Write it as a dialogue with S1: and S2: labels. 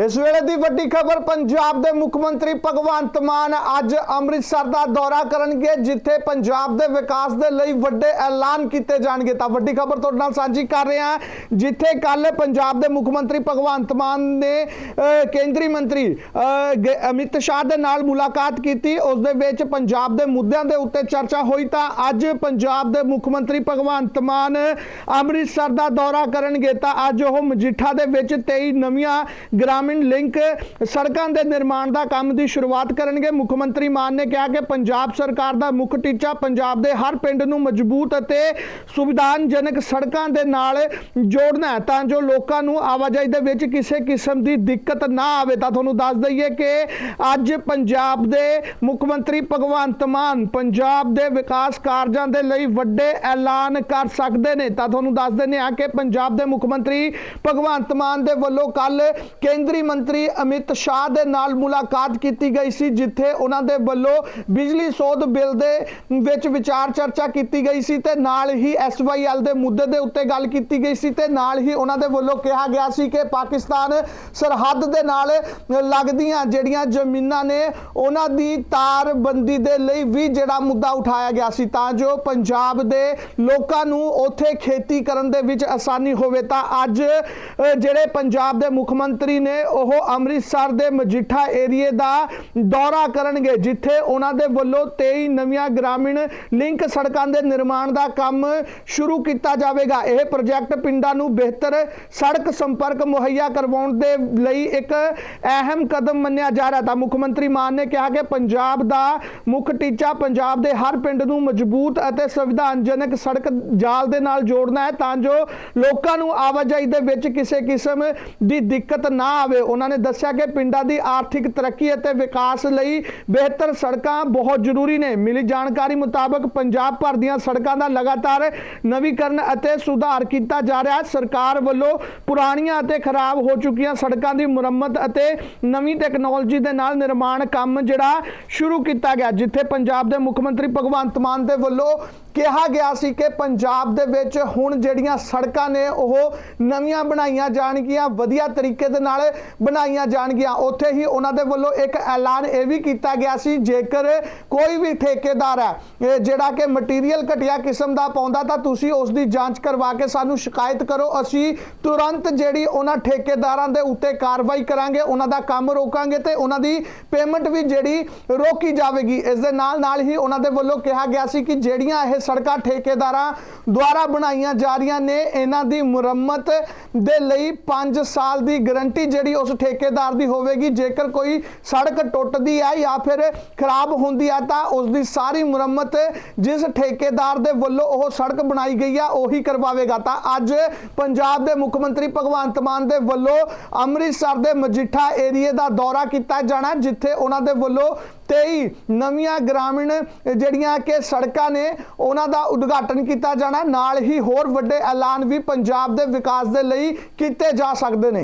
S1: ਇਸ ਵੇਲੇ ਦੀ ਵੱਡੀ ਖਬਰ, ਪੰਜਾਬ ਦੇ ਮੁੱਖ ਮੰਤਰੀ ਭਗਵੰਤ ਮਾਨ ਅੱਜ ਅੰਮ੍ਰਿਤਸਰ ਦਾ ਦੌਰਾ ਕਰਨਗੇ, ਜਿੱਥੇ ਪੰਜਾਬ ਦੇ ਵਿਕਾਸ ਦੇ ਲਈ ਵੱਡੇ ਐਲਾਨ ਕੀਤੇ ਜਾਣਗੇ। ਤਾਂ ਵੱਡੀ ਖਬਰ ਤੁਹਾਡੇ ਨਾਲ ਸਾਂਝੀ ਕਰ ਰਹੇ ਹਾਂ, ਜਿੱਥੇ ਕੱਲ ਪੰਜਾਬ ਦੇ ਮੁੱਖ ਮੰਤਰੀ ਭਗਵੰਤ ਮਾਨ ਨੇ ਕੇਂਦਰੀ ਮੰਤਰੀ ਅਮਿਤ ਸ਼ਾਹ ਦੇ ਨਾਲ ਮੁਲਾਕਾਤ ਕੀਤੀ। ਉਸ ਦੇ ਵਿੱਚ ਪੰਜਾਬ ਦੇ ਮੁੱਦਿਆਂ ਦੇ ਉੱਤੇ ਚਰਚਾ ਹੋਈ ਤਾਂ ਅੱਜ ਪੰਜਾਬ ਦੇ ਮੁੱਖ ਮੰਤਰੀ ਭਗਵੰਤ ਮਾਨ ਅੰਮ੍ਰਿਤਸਰ ਦਾ ਦੌਰਾ ਕਰਨਗੇ। ਤਾਂ ਅੱਜ ਉਹ ਮਜੀਠਾ ਦੇ ਵਿੱਚ 23 ਨਵੀਆਂ ਗ੍ਰਾਮੀਣ ਲਿੰਕ ਸੜਕਾਂ ਦੇ ਨਿਰਮਾਣ ਦਾ ਕੰਮ ਦੀ ਸ਼ੁਰੂਆਤ ਕਰਨਗੇ। ਮੁੱਖ ਮੰਤਰੀ ਮਾਨ ਨੇ ਕਿਹਾ ਕਿ ਪੰਜਾਬ ਸਰਕਾਰ ਦਾ ਮੁੱਖ ਟੀਚਾ ਪੰਜਾਬ ਦੇ ਹਰ ਪਿੰਡ ਨੂੰ ਮਜ਼ਬੂਤ ਅਤੇ ਸੁਵਿਧਾਨਜਨਕ ਸੜਕਾਂ ਦੇ ਨਾਲ ਜੋੜਨਾ ਤਾਂ ਜੋ ਲੋਕਾਂ ਨੂੰ ਆਵਾਜਾਈ ਦੇ ਵਿੱਚ ਕਿਸੇ ਕਿਸਮ ਦੀ ਦਿੱਕਤ ਨਾ ਆਵੇ, ਤਾਂ ਤੁਹਾਨੂੰ ਦੱਸ ਦਈਏ ਕਿ ਅੱਜ ਪੰਜਾਬ ਦੇ ਮੁੱਖ ਮੰਤਰੀ ਭਗਵੰਤ ਮਾਨ ਪੰਜਾਬ ਦੇ ਵਿਕਾਸ ਕਾਰਜਾਂ ਦੇ ਲਈ ਵੱਡੇ ਐਲਾਨ ਕਰ ਸਕਦੇ ਨੇ। ਤਾਂ ਤੁਹਾਨੂੰ ਦੱਸ ਦਿੰਦੇ ਹਾਂ ਕਿ ਪੰਜਾਬ ਦੇ ਮੁੱਖ ਮੰਤਰੀ ਭਗਵੰਤ ਮਾਨ ਦੇ ਵੱਲੋਂ ਕੱਲ ਕੇਂਦਰ ਮੰਤਰੀ ਅਮਿਤ ਸ਼ਾਹ ਦੇ ਨਾਲ ਮੁਲਾਕਾਤ ਕੀਤੀ ਗਈ ਸੀ, ਜਿੱਥੇ ਉਹਨਾਂ ਦੇ ਵੱਲੋਂ ਬਿਜਲੀ ਸੋਧ ਬਿੱਲ ਦੇ ਵਿੱਚ ਵਿਚਾਰ ਚਰਚਾ ਕੀਤੀ ਗਈ ਸੀ ਤੇ ਨਾਲ ਹੀ ਐਸਵਾਈਐਲ ਦੇ ਮੁੱਦੇ ਦੇ ਉੱਤੇ ਗੱਲ ਕੀਤੀ ਗਈ ਸੀ ਤੇ ਨਾਲ ਹੀ ਉਹਨਾਂ ਦੇ ਵੱਲੋਂ ਕਿਹਾ ਗਿਆ ਸੀ ਕਿ ਪਾਕਿਸਤਾਨ ਸਰਹੱਦ ਦੇ ਨਾਲ ਲੱਗਦੀਆਂ ਜਿਹੜੀਆਂ ਜ਼ਮੀਨਾਂ ਨੇ, ਉਹਨਾਂ ਦੀ ਤਾਰਬੰਦੀ ਦੇ ਲਈ ਵੀ ਜਿਹੜਾ ਮੁੱਦਾ ਉਠਾਇਆ ਗਿਆ ਸੀ, ਤਾਂ ਜੋ ਪੰਜਾਬ ਦੇ ਲੋਕਾਂ ਨੂੰ ਉੱਥੇ ਖੇਤੀ ਕਰਨ ਦੇ ਵਿੱਚ ਆਸਾਨੀ ਹੋਵੇ। ਤਾਂ ਅੱਜ ਜਿਹੜੇ ਪੰਜਾਬ ਦੇ ਮੁੱਖ ਮੰਤਰੀ ਨੇ ਉਹ ਅੰਮ੍ਰਿਤਸਰ ਦੇ ਮਜੀਠਾ ਏਰੀਏ ਦਾ ਦੌਰਾ ਕਰਨਗੇ, ਜਿੱਥੇ ਉਹਨਾਂ ਦੇ ਵੱਲੋਂ 23 ਨਵੀਆਂ ਗ੍ਰਾਮੀਣ ਲਿੰਕ ਸੜਕਾਂ ਦੇ ਨਿਰਮਾਣ ਦਾ ਕੰਮ ਸ਼ੁਰੂ ਕੀਤਾ ਜਾਵੇਗਾ। ਇਹ ਪ੍ਰੋਜੈਕਟ ਪਿੰਡਾਂ ਨੂੰ ਬਿਹਤਰ ਸੜਕ ਸੰਪਰਕ ਮੁਹੱਈਆ ਕਰਵਾਉਣ ਦੇ ਲਈ ਇੱਕ ਅਹਿਮ ਕਦਮ ਮੰਨਿਆ ਜਾ ਰਿਹਾ ਤਾਂ ਮੁੱਖ ਮੰਤਰੀ ਮਾਨ ਨੇ ਕਿਹਾ ਕਿ ਪੰਜਾਬ ਦਾ ਮੁੱਖ ਟੀਚਾ ਪੰਜਾਬ ਦੇ ਹਰ ਪਿੰਡ ਨੂੰ ਮਜ਼ਬੂਤ ਅਤੇ ਸੰਵਿਧਾਨਜਨਕ ਸੜਕ ਜਾਲ ਦੇ ਨਾਲ ਜੋੜਨਾ ਹੈ, ਤਾਂ ਜੋ ਲੋਕਾਂ ਨੂੰ ਆਵਾਜਾਈ ਦੇ ਵਿੱਚ ਕਿਸੇ ਕਿਸਮ ਦੀ ਦਿੱਕਤ ਨਾ ਆਵੇ। ਉਹਨਾਂ ਨੇ ਦੱਸਿਆ ਕਿ ਪਿੰਡਾਂ ਦੀ ਆਰਥਿਕ ਤਰੱਕੀ ਅਤੇ ਵਿਕਾਸ ਲਈ ਬਿਹਤਰ ਸੜਕਾਂ ਬਹੁਤ ਜ਼ਰੂਰੀ ਨੇ। ਮਿਲੀ ਜਾਣਕਾਰੀ ਮੁਤਾਬਕ ਪੰਜਾਬ ਭਰ ਦੀਆਂ ਸੜਕਾਂ ਦਾ ਲਗਾਤਾਰ ਨਵੀਕਰਨ ਅਤੇ ਸੁਧਾਰ ਕੀਤਾ ਜਾ ਰਿਹਾ ਹੈ। ਸਰਕਾਰ ਵੱਲੋਂ ਪੁਰਾਣੀਆਂ ਅਤੇ ਖਰਾਬ ਹੋ ਚੁੱਕੀਆਂ ਸੜਕਾਂ ਦੀ ਮੁਰੰਮਤ ਅਤੇ ਨਵੀਂ ਟੈਕਨੋਲੋਜੀ ਦੇ ਨਾਲ ਨਿਰਮਾਣ ਕੰਮ ਜਿਹੜਾ ਸ਼ੁਰੂ ਕੀਤਾ ਗਿਆ, ਜਿੱਥੇ ਪੰਜਾਬ ਦੇ ਮੁੱਖ ਮੰਤਰੀ ਭਗਵੰਤ ਮਾਨ ਦੇ ਵੱਲੋਂ ਕਿਹਾ ਗਿਆ ਸੀ ਕਿ ਪੰਜਾਬ ਦੇ ਵਿੱਚ ਹੁਣ ਜਿਹੜੀਆਂ ਸੜਕਾਂ ਨੇ, ਉਹ ਨਵੀਆਂ ਬਣਾਈਆਂ ਜਾਣਗੀਆਂ। ਵਧੀਆ ਤਰੀਕੇ ਦੇ ਨਾਲ ਬਣਾਈਆਂ ਜਾਣਗੀਆਂ। ਉੱਥੇ ਹੀ ਉਹਨਾਂ ਦੇ ਵੱਲੋਂ ਇੱਕ ਐਲਾਨ ਇਹ ਵੀ ਕੀਤਾ ਗਿਆ ਸੀ, ਜੇਕਰ ਕੋਈ ਵੀ ਠੇਕੇਦਾਰ ਹੈ, ਇਹ ਜਿਹੜਾ ਕਿ ਮਟੀਰੀਅਲ ਘਟੀਆ ਕਿਸਮ ਦਾ ਪਾਉਂਦਾ, ਤਾਂ ਤੁਸੀਂ ਉਸ ਦੀ ਜਾਂਚ ਕਰਵਾ ਕੇ ਸਾਨੂੰ ਸ਼ਿਕਾਇਤ ਕਰੋ। ਅਸੀਂ ਤੁਰੰਤ ਜਿਹੜੀ ਉਹਨਾਂ ਠੇਕੇਦਾਰਾਂ ਦੇ ਉੱਤੇ ਕਾਰਵਾਈ ਕਰਾਂਗੇ, ਉਹਨਾਂ ਦਾ ਕੰਮ ਰੋਕਾਂਗੇ ਤੇ ਉਹਨਾਂ ਦੀ ਪੇਮੈਂਟ ਵੀ ਜਿਹੜੀ ਰੋਕੀ ਜਾਵੇਗੀ। ਇਸ ਦੇ ਨਾਲ ਨਾਲ ਹੀ ਉਹਨਾਂ ਦੇ ਵੱਲੋਂ ਕਿਹਾ ਗਿਆ ਸੀ ਕਿ ਜਿਹੜੀਆਂ ਇਹ ਸੜਕਾਂ ਠੇਕੇਦਾਰਾਂ ਦੁਆਰਾ ਬਣਾਈਆਂ ਜਾ ਰਹੀਆਂ ਨੇ, ਇਹਨਾਂ ਦੀ ਮੁਰੰਮਤ ਦੇ ਲਈ 5 ਸਾਲ ਦੀ ਗਾਰੰਟੀ ਜਿਹੜੀ ਉਸ ਠੇਕੇਦਾਰ ਦੀ ਹੋਵੇਗੀ, ਜੇਕਰ ਕੋਈ ਸੜਕ ਟੁੱਟਦੀ ਹੈ ਜਾਂ ਫਿਰ ਖਰਾਬ ਹੁੰਦੀ ਹੈ, ਤਾਂ ਉਸ ਦੀ ਸਾਰੀ ਮੁਰੰਮਤ ਜਿਸ ਠੇਕੇਦਾਰ ਦੇ ਵੱਲੋਂ ਉਹ ਸੜਕ ਬਣਾਈ ਗਈ ਆ, ਉਹੀ ਕਰਵਾਵੇਗਾ। ਤਾਂ ਅੱਜ ਪੰਜਾਬ ਦੇ ਮੁੱਖ ਮੰਤਰੀ ਭਗਵੰਤ ਮਾਨ ਦੇ ਵੱਲੋਂ ਅੰਮ੍ਰਿਤਸਰ ਦੇ ਮਜੀਠਾ ਏਰੀਏ ਦਾ ਦੌਰਾ ਕੀਤਾ ਜਾਣਾ, ਜਿੱਥੇ ਉਹਨਾਂ ਦੇ ਵੱਲੋਂ 23 ਨਵੀਆਂ ਗ੍ਰਾਮੀਣ ਜਿਹੜੀਆਂ ਕਿ ਸੜਕਾਂ ਨੇ, ਉਹਨਾਂ ਦਾ ਉਦਘਾਟਨ ਕੀਤਾ ਜਾਣਾ। ਨਾਲ ਹੀ ਹੋਰ ਵੱਡੇ ਐਲਾਨ ਵੀ ਪੰਜਾਬ ਦੇ ਵਿਕਾਸ ਦੇ ਲਈ ਕੀਤੇ ਜਾ ਸਕਦੇ ਨੇ।